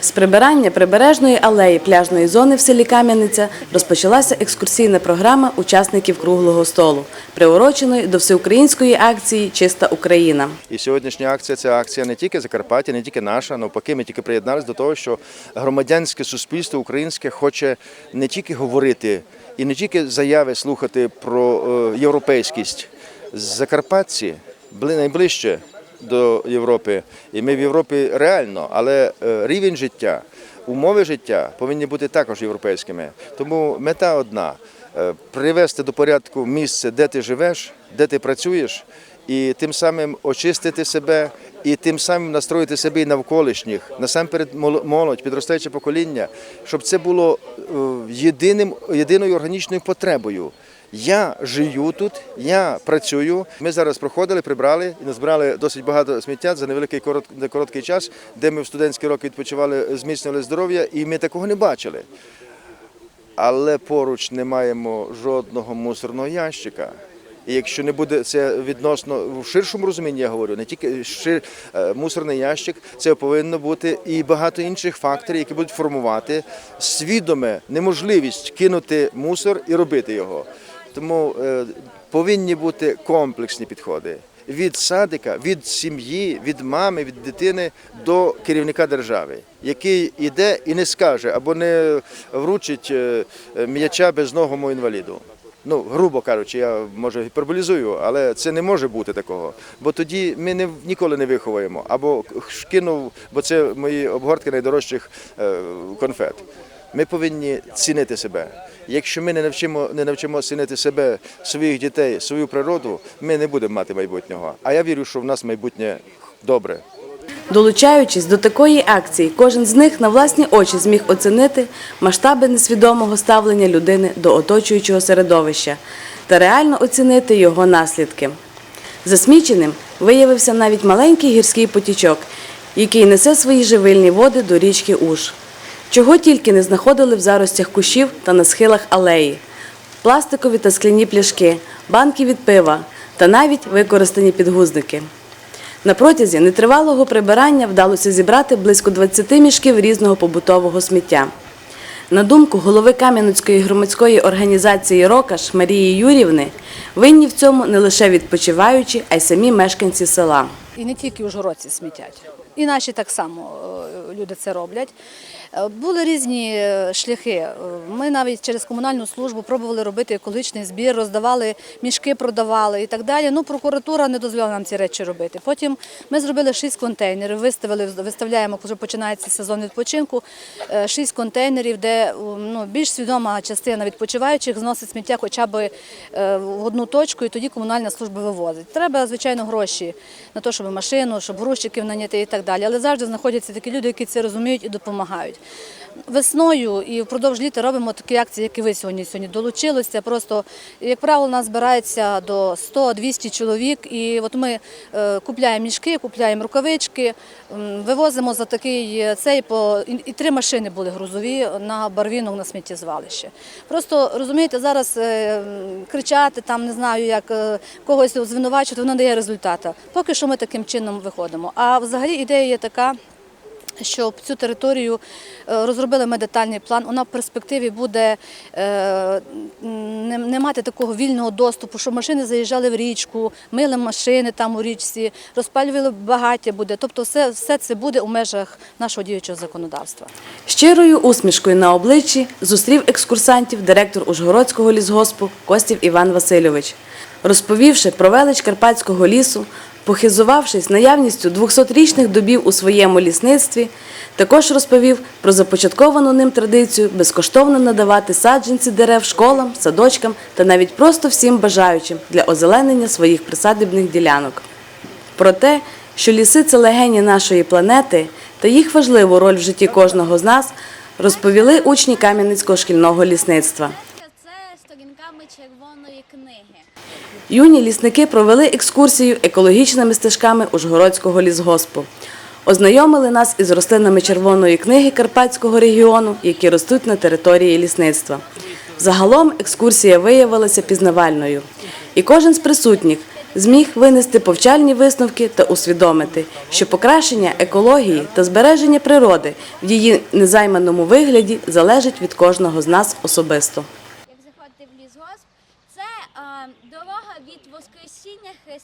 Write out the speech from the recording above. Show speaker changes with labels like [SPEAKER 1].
[SPEAKER 1] З прибирання прибережної алеї пляжної зони в селі Кам'яниця розпочалася екскурсійна програма учасників круглого столу, приуроченої до всеукраїнської акції Чиста Україна.
[SPEAKER 2] І сьогоднішня акція це акція не тільки Закарпаття, не тільки наша, навпаки, ми тільки приєдналися до того, що громадянське суспільство українське хоче не тільки говорити і не тільки заяви слухати про е, європейськість. Закарпатці були найближче до Європи, і ми в Європі реально, але е, рівень життя, умови життя повинні бути також європейськими. Тому мета одна е, привести до порядку місце, де ти живеш, де ти працюєш, і тим самим очистити себе, і тим самим настроїти себе і навколишніх, насамперед молодь, підростаюче покоління, щоб це було е, єдиним, єдиною органічною потребою. Я живу тут, я працюю. Ми зараз проходили, прибрали і назбирали досить багато сміття за невеликий корот, короткий час, де ми в студентські роки відпочивали, зміцнювали здоров'я, і ми такого не бачили. Але поруч не маємо жодного мусорного ящика. І якщо не буде це відносно в ширшому розумінні, я говорю, не тільки шир, е, мусорний ящик, це повинно бути і багато інших факторів, які будуть формувати свідоме неможливість кинути мусор і робити його. Тому е, повинні бути комплексні підходи від садика, від сім'ї, від мами, від дитини до керівника держави, який іде і не скаже або не вручить е, е, м'яча безногому інваліду. Ну, грубо кажучи, я може гіперболізую, але це не може бути такого. Бо тоді ми не, ніколи не виховуємо. Або кинув, бо це мої обгортки найдорожчих конфет. Ми повинні цінити себе. Якщо ми не навчимо, не навчимо цінити себе, своїх дітей, свою природу, ми не будемо мати майбутнього. А я вірю, що в нас майбутнє добре.
[SPEAKER 1] Долучаючись до такої акції, кожен з них на власні очі зміг оцінити масштаби несвідомого ставлення людини до оточуючого середовища та реально оцінити його наслідки. Засміченим виявився навіть маленький гірський потічок, який несе свої живильні води до річки Уж. Чого тільки не знаходили в заростях кущів та на схилах алеї: пластикові та скляні пляшки, банки від пива та навіть використані підгузники. На протязі нетривалого прибирання вдалося зібрати близько 20 мішків різного побутового сміття. На думку голови Кам'янецької громадської організації Рокаш Марії Юрівни, винні в цьому не лише відпочиваючі, а й самі мешканці села.
[SPEAKER 3] І не тільки ужгородці смітять. І наші так само е, люди це роблять. Е, Були різні е, шляхи. Ми навіть через комунальну службу пробували робити екологічний збір, роздавали мішки, продавали і так далі. Ну, прокуратура не дозволяла нам ці речі робити. Потім ми зробили шість контейнерів, виставили, виставляємо, коли починається сезон відпочинку, шість контейнерів, де ну, більш свідома частина відпочиваючих зносить сміття хоча б в одну точку, і тоді комунальна служба вивозить. Треба, звичайно, гроші на те, щоб машину, щоб грузчиків наняти і так далі. Але завжди знаходяться такі люди, які це розуміють і допомагають. Весною і впродовж літа робимо такі акції, як і ви сьогодні сьогодні долучилися. Просто, як правило, нас збирається до 100-200 чоловік, і от ми е, купляємо мішки, купляємо рукавички, вивозимо за такий е, цей по і, три машини були грузові на барвінок на сміттєзвалище. Просто розумієте, зараз е, кричати там, не знаю, як когось звинувачувати, воно дає результату. Поки що ми таким чином виходимо. А взагалі ідея є така. Щоб цю територію е, розробили ми детальний план, вона в перспективі буде е, не, мати такого вільного доступу, щоб машини заїжджали в річку, мили машини там у річці, розпалювали багаття буде. Тобто все, все це буде у межах нашого діючого законодавства.
[SPEAKER 1] Щирою усмішкою на обличчі зустрів екскурсантів директор Ужгородського лісгоспу Костів Іван Васильович. Розповівши про велич Карпатського лісу, похизувавшись наявністю 200-річних дубів у своєму лісництві, також розповів про започатковану ним традицію безкоштовно надавати саджанці дерев школам, садочкам та навіть просто всім бажаючим для озеленення своїх присадибних ділянок. Про те, що ліси це легені нашої планети та їх важливу роль в житті кожного з нас, розповіли учні Кам'янецького шкільного лісництва.
[SPEAKER 4] Це сторінками червоної книги.
[SPEAKER 1] Юні лісники провели екскурсію екологічними стежками Ужгородського лісгоспу. Ознайомили нас із рослинами червоної книги Карпатського регіону, які ростуть на території лісництва. Загалом екскурсія виявилася пізнавальною, і кожен з присутніх зміг винести повчальні висновки та усвідомити, що покращення екології та збереження природи в її незайманому вигляді залежить від кожного з нас особисто.
[SPEAKER 4] Як заходити